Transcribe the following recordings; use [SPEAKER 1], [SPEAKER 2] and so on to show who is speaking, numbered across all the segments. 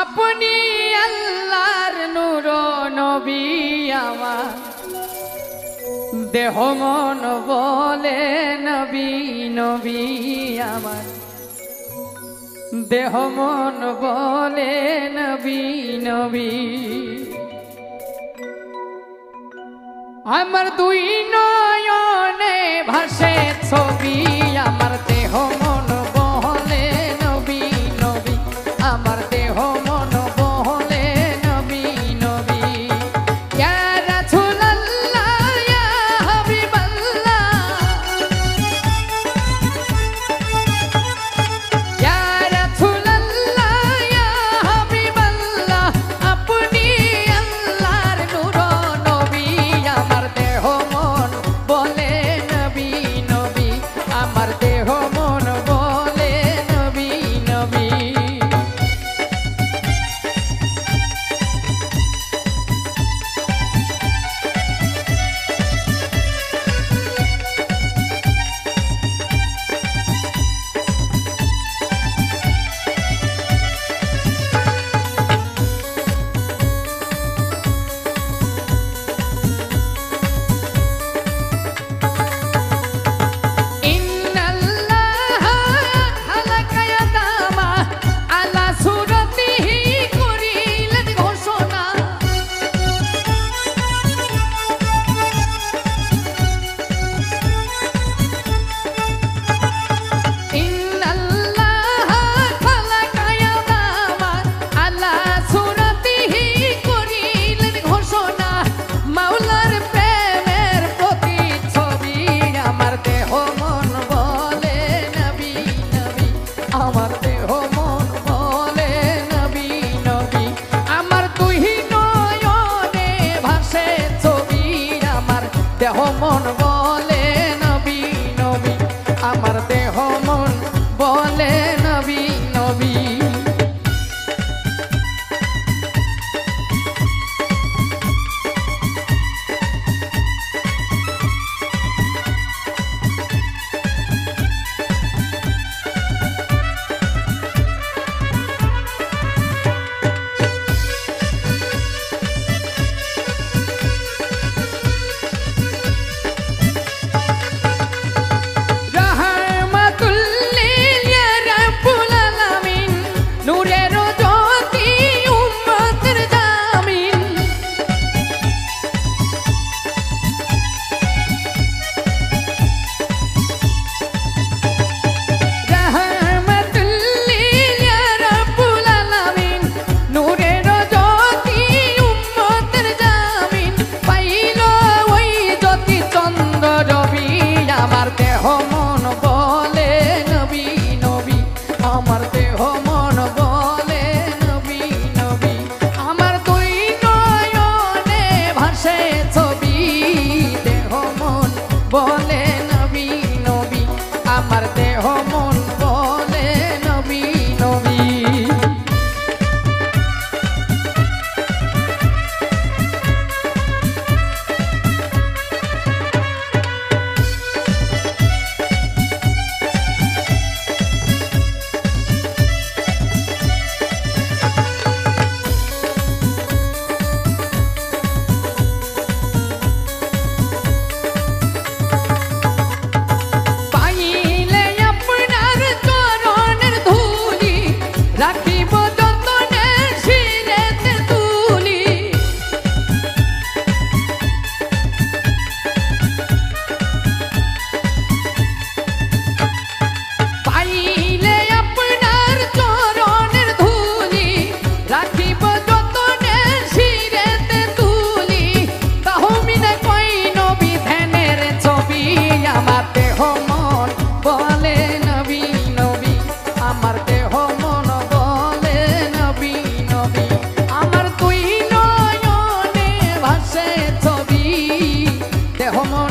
[SPEAKER 1] আপনি আল্লাহর নূর নবী আমার দেহ মন বলে নবী নবী আমার দেহ মন বলে নবী নবী আমার দুই নয়নে ভাসে ছবি। homónoma. তার দেহ মন home on.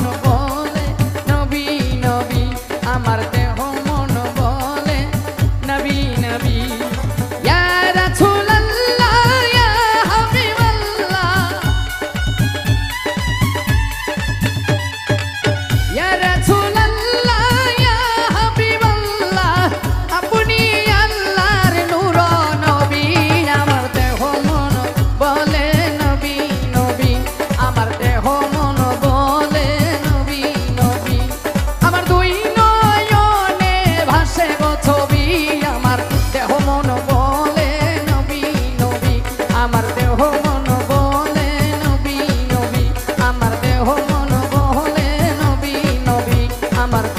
[SPEAKER 1] marcar.